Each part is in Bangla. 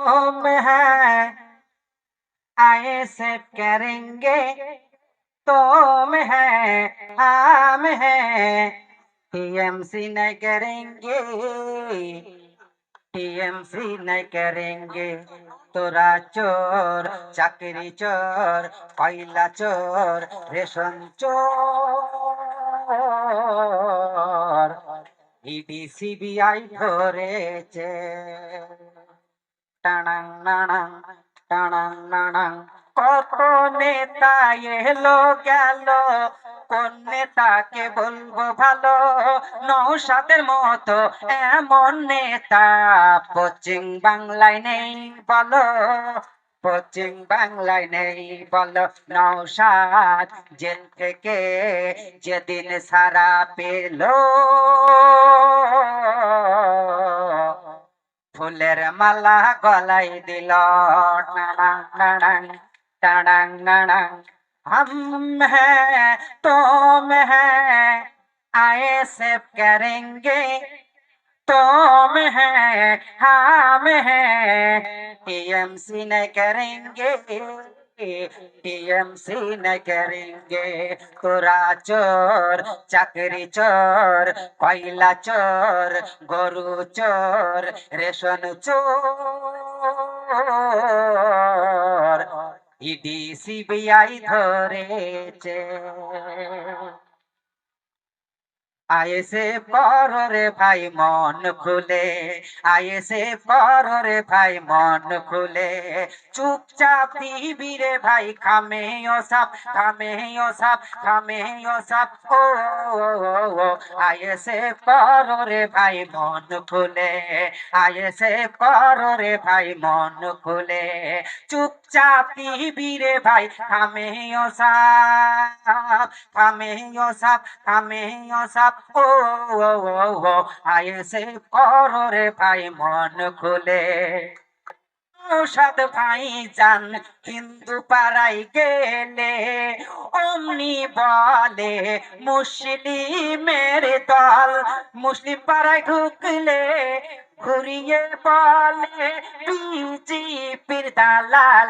हम हैं आए से करेंगे तुम है हम हैं टीएमसी नहीं करेंगे टीएमसी नहीं करेंगे তোরা চোর চাকরি চোর কয়লা চোর রেশন চোর ইডি সিবিআই ধরেছে কত নেতা এলো গেল কোন নেতাকে বলব ভালো নৌসাদের মতো এমন নেতা পশ্চিম বাংলায় নেই বলো পশ্চিম বাংলায় নেই বলো নৌসাদ জেল থেকে যেদিন সারা পেল। ফুলের মালা গলাই দিল টানাং নানাং টানাং নানাং हम हैं तुम हैं आए से करेंगे तुम हैं हम हैं टीएमसी न करेंगे टीएमसी न करेंगे তোরা চোর চাকরি চোর কয়লা চোর গরু চোর রেশন চোর ইডি সিবিআই ধরেছে আয়েসে পরে ভাই, মন খুলে। আয়েসে পরে ভাই, মন খুলে। চুপচাপ দিবি ভাই খামে ও খামে ও খামে ও ও আয়েসে পরে ভাই, মন খুলে। আয়েসে পরে ভাই, মন খুলে। চুপচাপ দিবি রে ভাই খামে ও সাপ খামে ও সাপ খামে ও ও আয়েসে পরে ভাই, মন খুলে। সাদ ভাই যান হিন্দু পাড়াই গেলে, অমনি বলে, মুসলিমের দল মুসলিম পাড়ায় ঢুকলে, ঘুরিয়ে বলে, বিজেপির দালাল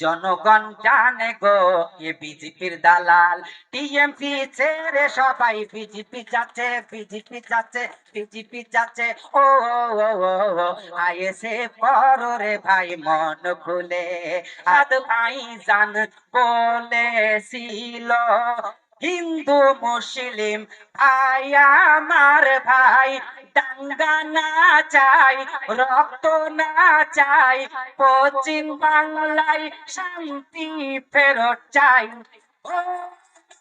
জনগণ জানে গো, এ বিজেপির দালাল। টিএমসি ছেড়ে সবাই বিজেপি যাচ্ছে বিজেপি যাচ্ছে বিজেপি যাচ্ছে। ও ও ও রে ভাই, মন খুলে। আদ ভাই জান বলেছিল হিন্দু মুসলিম ভাই, আমার ভাই, দাঙ্গা না চাই, রক্ত না চাই, পশ্চিম বাংলায় শান্তি ফেরত চাই। ও